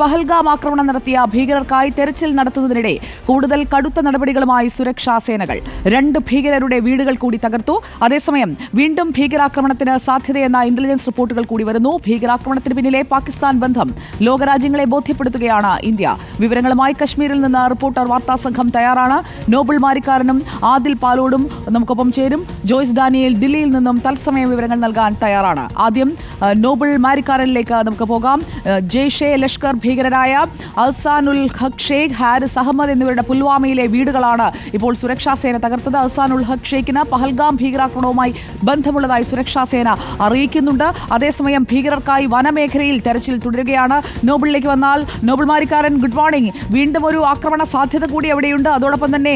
പഹൽഗാം ആക്രമണം നടത്തിയ ഭീകരർക്കായി തെരച്ചിൽ നടത്തുന്നതിനിടെ കൂടുതൽ കടുത്ത നടപടികളുമായി സുരക്ഷാ സേനകൾ രണ്ട് ഭീകരരുടെ വീടുകൾ കൂടി തകർത്തു. അതേസമയം വീണ്ടും ഭീകരാക്രമണത്തിന് സാധ്യതയെന്ന ഇന്റലിജൻസ് റിപ്പോർട്ടുകൾ കൂടി വരുന്നു. ഭീകരാക്രമണത്തിന് പിന്നിലെ പാകിസ്ഥാൻ ബന്ധം ലോകരാജ്യങ്ങളെ ബോധ്യപ്പെടുത്തുകയാണ് ഇന്ത്യ. വിവരങ്ങളുമായി കശ്മീരിൽ നിന്ന് റിപ്പോർട്ടർ വാർത്താ സംഘം തയ്യാറാണ്. നോബിൾ മാരിക്കാരനും ആദിൽ പാലോടും നമുക്കൊപ്പം ചേരും. ജോയ്സ് ഡാനിയേൽ ദില്ലിയിൽ നിന്നും തത്സമയ വിവരങ്ങൾ നൽകാൻ തയ്യാറാണ്. ആദ്യം നോബിൾ മാരിക്കാരനിലേക്ക് നമുക്ക് പോകാം. ജെയ്ഷെ ലഷ്കർ ഭീകരരായ അഹ്സാനുൽ ഹഖ് ഷേഖ് ഹാരിസ് അഹമ്മദ് എന്നിവരുടെ പുൽവാമയിലെ വീടുകളാണ് ഇപ്പോൾ സുരക്ഷാ സേന തകർത്തത്. അഹ്സാനുൽ ഹഖ് ഷേഖിന് പഹൽഗാം ഭീകരാക്രമണവുമായി ബന്ധമുള്ളതായി സുരക്ഷാ സേന അറിയിക്കുന്നുണ്ട്. അതേസമയം ഭീകരർക്കായി വനമേഖലയിൽ തെരച്ചിൽ തുടരുകയാണ്. നോബിളിലേക്ക് വന്നാൽ നോബിൾ മാരിക്കാരൻ ഗുഡ് മോർണിംഗ്. വീണ്ടും ഒരു ആക്രമണ സാധ്യത കൂടി അവിടെയുണ്ട്. അതോടൊപ്പം തന്നെ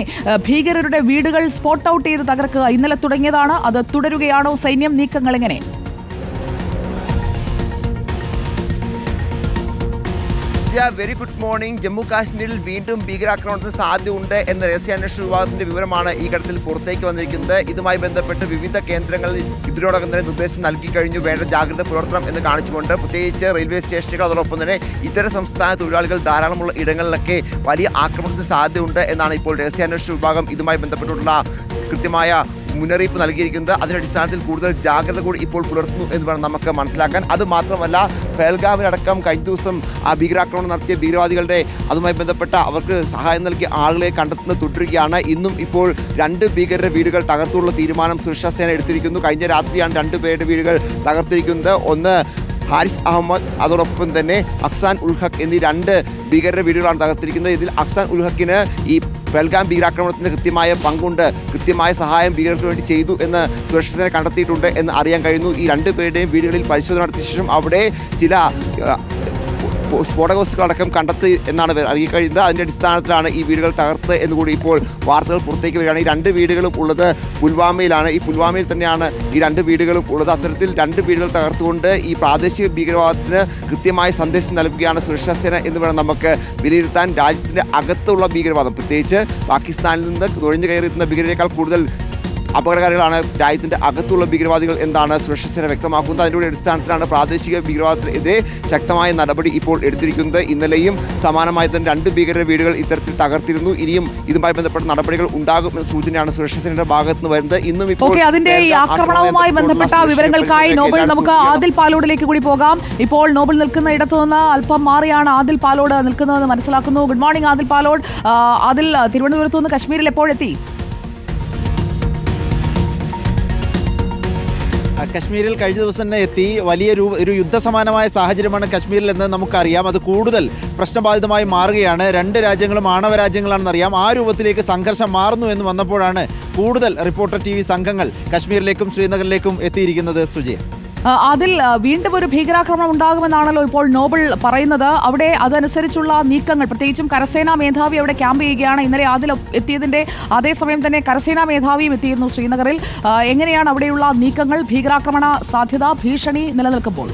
ഭീകരരുടെ വീടുകൾ സ്പോട്ട് ഔട്ട് ചെയ്ത് തകർക്കുക ഇന്നലെ തുടങ്ങിയതാണ്. അത് തുടരുകയാണോ? സൈന്യം നീക്കങ്ങൾ എങ്ങനെ? വെരി ഗുഡ് മോർണിംഗ് ജമ്മു കാശ്മീരിൽ വീണ്ടും ഭീകരാക്രമണത്തിന് സാധ്യതയുണ്ട് എന്ന രഹസ്യാന്വേഷണ വിഭാഗത്തിന്റെ വിവരമാണ് ഈ ഘട്ടത്തിൽ പുറത്തേക്ക് വന്നിരിക്കുന്നത്. ഇതുമായി ബന്ധപ്പെട്ട് വിവിധ കേന്ദ്രങ്ങളിൽ ഇതിനോടകം തന്നെ നിർദ്ദേശം നൽകി കഴിഞ്ഞു. വേണ്ട ജാഗ്രത പുലർത്തണം എന്ന് കാണിച്ചുകൊണ്ട് പ്രത്യേകിച്ച് റെയിൽവേ സ്റ്റേഷനുകൾ അതോടൊപ്പം തന്നെ ഇതര സംസ്ഥാന തൊഴിലാളികൾ ധാരാളമുള്ള ഇടങ്ങളിലൊക്കെ വലിയ ആക്രമണത്തിന് സാധ്യതയുണ്ട് എന്നാണ് ഇപ്പോൾ രഹസ്യാന്വേഷണ വിഭാഗം ഇതുമായി ബന്ധപ്പെട്ടുള്ള കൃത്യമായ മുന്നറിയിപ്പ് നൽകിയിരിക്കുന്നത്. അതിന്റെ അടിസ്ഥാനത്തിൽ കൂടുതൽ ജാഗ്രത കൂടി ഇപ്പോൾ പുലർത്തുന്നു എന്ന് വേണം നമുക്ക് മനസ്സിലാക്കാൻ. അത് മാത്രമല്ല പേൽഗാവിലടക്കം കഴിഞ്ഞ ദിവസം ആ ഭീകരാക്രമണം നടത്തിയ ഭീകരവാദികളുടെ അതുമായി ബന്ധപ്പെട്ട അവർക്ക് സഹായം നൽകിയ ആളുകളെ കണ്ടെത്തുന്നത് തുടരുകയാണ്. ഇന്നും ഇപ്പോൾ രണ്ട് ഭീകരരുടെ വീടുകൾ തകർത്തുള്ള തീരുമാനം സുരക്ഷാ സേന എടുത്തിരിക്കുന്നു. കഴിഞ്ഞ രാത്രിയാണ് രണ്ട് പേരുടെ വീടുകൾ തകർത്തിരിക്കുന്നത്. ഒന്ന് ഹാരിസ് അഹമ്മദ് അതോടൊപ്പം തന്നെ അക്സാൻ ഉൽഹഖ് എന്നീ രണ്ട് ഭീകരരുടെ വീടുകളാണ് തകർത്തിരിക്കുന്നത്. ഇതിൽ അക്സാൻ ഉൽഹക്കിന് ഈ പെൽഗാം ഭീകരാക്രമണത്തിന് കൃത്യമായ പങ്കുണ്ട്. കൃത്യമായ സഹായം ഭീകരർക്ക് വേണ്ടി ചെയ്തു എന്ന് സുരക്ഷിതനെ കണ്ടെത്തിയിട്ടുണ്ട് എന്ന് അറിയാൻ കഴിയുന്നു. ഈ രണ്ട് പേരുടെയും വീടുകളിൽ പരിശോധന നടത്തിയ ശേഷം അവിടെ ചില സ്ഫോടക വസ്തുക്കളടക്കം കണ്ടെത്തി എന്നാണ് അറിയാൻ അതിന്റെ അടിസ്ഥാനത്തിലാണ് ഈ വീടുകൾ തകർത്ത് എന്ന് കൂടി ഇപ്പോൾ വാർത്തകൾ പുറത്തേക്ക് വരികയാണ്. ഈ രണ്ട് വീടുകളും ഉള്ളത് പുൽവാമയിലാണ്. ഈ പുൽവാമയിൽ തന്നെയാണ് ഈ രണ്ട് വീടുകളും ഉള്ളത്. അത്തരത്തിൽ രണ്ട് വീടുകൾ തകർത്തുകൊണ്ട് ഈ പ്രാദേശിക ഭീകരവാദത്തിന് കൃത്യമായ സന്ദേശം നൽകുകയാണ് സുരക്ഷാ സേന എന്ന് വേണം നമുക്ക് വിലയിരുത്താൻ. രാജ്യത്തിന്റെ അകത്തുള്ള ഭീകരവാദം. പ്രത്യേകിച്ച് പാകിസ്ഥാനിൽ നിന്ന് നുഴഞ്ഞു കയറിയെത്തുന്ന ഭീകരരെക്കാൾ കൂടുതൽ അപകടകാരികളാണ് രാജ്യത്തിന്റെ അകത്തുള്ള ഭീകരവാദികൾ എന്നാണ് സുരക്ഷാ സേന വ്യക്തമാക്കുന്നത്. അതിന്റെ അടിസ്ഥാനത്തിലാണ് പ്രാദേശിക ഭീകരവാദത്തിനെതിരെ ശക്തമായ നടപടി ഇപ്പോൾ എടുത്തിരിക്കുന്നത്. ഇന്നലെയും സമാനമായി തന്നെ രണ്ട് ഭീകര വീടുകൾ ഇത്തരത്തിൽ തകർത്തിരുന്നു. ഇനിയും ഇതുമായി ബന്ധപ്പെട്ട നടപടികൾ ഉണ്ടാകുമെന്ന സൂചനയാണ് സുരക്ഷാ സേനയുടെ ഭാഗത്ത് നിന്ന് വരുന്നത്. ഇന്നും ഇപ്പോൾ അതിന്റെ ഈ ആക്രമണവുമായി ബന്ധപ്പെട്ട വിവരങ്ങൾക്കായി നോബൽ നമുക്ക് ആദിൽ പാലോടിലേക്ക് കൂടി പോകാം. ഇപ്പോൾ നോബൽ നിൽക്കുന്ന ഇടത്തു നിന്ന് അല്പം മാറിയാണ് ആദിൽ പാലോട് നിൽക്കുന്നതെന്ന് മനസ്സിലാക്കുന്നു. Good morning Adil Palode. അതിൽ ആദിൽ തിരുവനന്തപുരത്ത് നിന്ന് കശ്മീരിൽ എപ്പോഴെത്തി? കശ്മീരിൽ കഴിഞ്ഞ ദിവസം തന്നെ എത്തി. വലിയ ഒരു യുദ്ധസമാനമായ സാഹചര്യമാണ് കശ്മീരിൽ എന്ന് നമുക്കറിയാം. അത് കൂടുതൽ പ്രശ്നബാധിതമായി മാറുകയാണ്. രണ്ട് രാജ്യങ്ങളും ആണവ രാജ്യങ്ങളാണെന്നറിയാം ആ രൂപത്തിലേക്ക് സംഘർഷം മാറുന്നു എന്ന് വന്നപ്പോഴാണ് കൂടുതൽ റിപ്പോർട്ടർ ടി സംഘങ്ങൾ കശ്മീരിലേക്കും ശ്രീനഗറിലേക്കും എത്തിയിരിക്കുന്നത് സുജയ്. അതിൽ വീണ്ടും ഒരു ഭീകരാക്രമണം ഉണ്ടാകുമെന്നാണല്ലോ ഇപ്പോൾ നോബൽ പറയുന്നത്. അവിടെ അതനുസരിച്ചുള്ള നീക്കങ്ങൾ പ്രത്യേകിച്ചും കരസേനാ മേധാവി അവിടെ ക്യാമ്പ് ചെയ്യുകയാണ്. ഇന്നലെ അതിൽ എത്തിയതിന്റെ അതേസമയം തന്നെ കരസേനാ മേധാവിയും എത്തിയിരുന്നു ശ്രീനഗറിൽ. എങ്ങനെയാണ് അവിടെയുള്ള നീക്കങ്ങൾ ഭീകരാക്രമണ സാധ്യത ഭീഷണി നിലനിൽക്കുമ്പോൾ?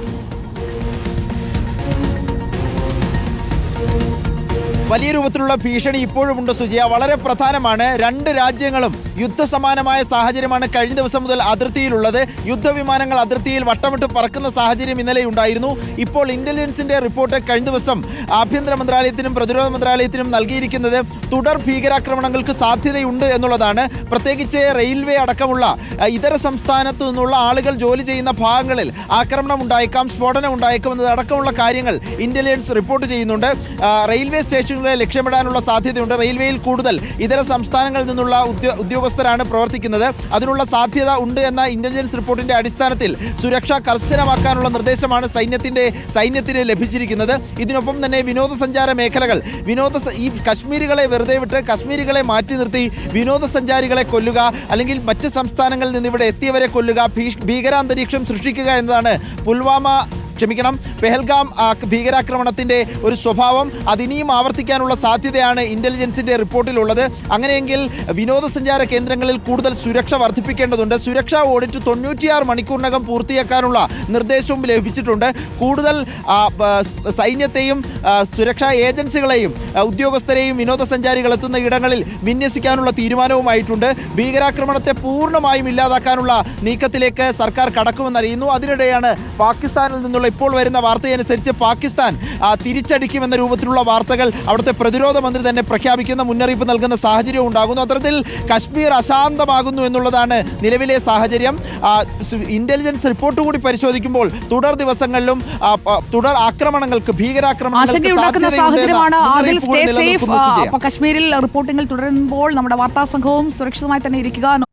വലിയ രൂപത്തിലുള്ള ഭീഷണി ഇപ്പോഴും ഉണ്ട് സുജിയ. വളരെ പ്രധാനമാണ് രണ്ട് രാജ്യങ്ങളും യുദ്ധസമാനമായ സാഹചര്യമാണ് കഴിഞ്ഞ ദിവസം മുതൽ അതിർത്തിയിലുള്ളത്. യുദ്ധവിമാനങ്ങൾ അതിർത്തിയിൽ വട്ടമിട്ട് പറക്കുന്ന സാഹചര്യം ഇന്നലെ ഉണ്ടായിരുന്നു. ഇപ്പോൾ ഇന്റലിജൻസിന്റെ റിപ്പോർട്ട് കഴിഞ്ഞ ദിവസം ആഭ്യന്തര മന്ത്രാലയത്തിനും പ്രതിരോധ മന്ത്രാലയത്തിനും നൽകിയിരിക്കുന്നത് തുടർ ഭീകരാക്രമണങ്ങൾക്ക് സാധ്യതയുണ്ട് എന്നുള്ളതാണ്. പ്രത്യേകിച്ച് റെയിൽവേ അടക്കമുള്ള ഇതര സംസ്ഥാനത്തു നിന്നുള്ള ആളുകൾ ജോലി ചെയ്യുന്ന ഭാഗങ്ങളിൽ ആക്രമണം ഉണ്ടായേക്കാം സ്ഫോടനം ഉണ്ടായേക്കാം എന്നതടക്കമുള്ള കാര്യങ്ങൾ ഇന്റലിജൻസ് റിപ്പോർട്ട് ചെയ്യുന്നുണ്ട്. റെയിൽവേ സ്റ്റേഷനുകളെ ലക്ഷ്യമിടാനുള്ള സാധ്യതയുണ്ട്. റെയിൽവേയിൽ കൂടുതൽ ഇതര സംസ്ഥാനങ്ങളിൽ നിന്നുള്ള ഉദ്യോ- ഉദ്യോഗസ്ഥരാണ് പ്രവർത്തിക്കുന്നത്. അതിനുള്ള സാധ്യത ഉണ്ട് എന്ന ഇന്റലിജൻസ് റിപ്പോർട്ടിന്റെ അടിസ്ഥാനത്തിൽ സുരക്ഷ കർശനമാക്കാനുള്ള നിർദ്ദേശമാണ് സൈന്യത്തിന്റെ സൈന്യത്തിന് ലഭിച്ചിരിക്കുന്നത്. ഇതിനൊപ്പം തന്നെ വിനോദസഞ്ചാര മേഖലകൾ. വിനോദ ഈ കശ്മീരികളെ വെറുതെ വിട്ട് കശ്മീരികളെ മാറ്റി നിർത്തി വിനോദസഞ്ചാരികളെ കൊല്ലുക അല്ലെങ്കിൽ മറ്റ് സംസ്ഥാനങ്ങളിൽ നിന്ന് ഇവിടെ എത്തിയവരെ കൊല്ലുക. ഭീകരാന്തരീക്ഷം സൃഷ്ടിക്കുക എന്നതാണ് പുൽവാമ ക്ഷമിക്കണം. പെഹൽഗാം ഭീകരാക്രമണത്തിന്റെ ഒരു സ്വഭാവം അതിനിയും ആവർത്തിക്കാനുള്ള സാധ്യതയാണ് ഇന്റലിജൻസിന്റെ റിപ്പോർട്ടിലുള്ളത്. അങ്ങനെയെങ്കിൽ വിനോദസഞ്ചാര കേന്ദ്രങ്ങളിൽ കൂടുതൽ സുരക്ഷ വർദ്ധിപ്പിക്കേണ്ടതുണ്ട്. സുരക്ഷാ ഓഡിറ്റ് തൊണ്ണൂറ്റിയാറ് മണിക്കൂറിനകം പൂർത്തിയാക്കാനുള്ള നിർദ്ദേശവും ലഭിച്ചിട്ടുണ്ട്. കൂടുതൽ സൈന്യത്തെയും സുരക്ഷാ ഏജൻസികളെയും ഉദ്യോഗസ്ഥരെയും വിനോദസഞ്ചാരികൾ എത്തുന്ന ഇടങ്ങളിൽ വിന്യസിക്കാനുള്ള തീരുമാനവുമായിട്ടുണ്ട്. ഭീകരാക്രമണത്തെ പൂർണമായും ഇല്ലാതാക്കാനുള്ള നീക്കത്തിലേക്ക് സർക്കാർ കടക്കുമെന്നറിയുന്നു. അതിനിടെയാണ് പാകിസ്ഥാനിൽ നിന്നുള്ള ഇപ്പോൾ വരുന്ന വാർത്തയനുസരിച്ച് പാകിസ്ഥാൻ തിരിച്ചടിക്കുമെന്ന രൂപത്തിലുള്ള വാർത്തകൾ അവിടുത്തെ പ്രതിരോധ മന്ത്രി തന്നെ പ്രഖ്യാപിക്കുന്ന മുന്നറിയിപ്പ് നൽകുന്ന സാഹചര്യം ഉണ്ടാകുന്നു. അത്തരത്തിൽ കശ്മീർ അശാന്തമാകുന്നു എന്നുള്ളതാണ് നിലവിലെ സാഹചര്യം. ഇന്റലിജൻസ് റിപ്പോർട്ട് കൂടി പരിശോധിക്കുമ്പോൾ തുടർ ദിവസങ്ങളിലും തുടർ ആക്രമണങ്ങൾക്ക് ഭീകരാക്രമണങ്ങൾക്ക് കശ്മീരിൽ റിപ്പോർട്ടിംഗിൽ തുടരുമ്പോൾ നമ്മുടെ വാർത്താ സംഘവും സുരക്ഷിതമായി തന്നെ ഇരിക്കുക.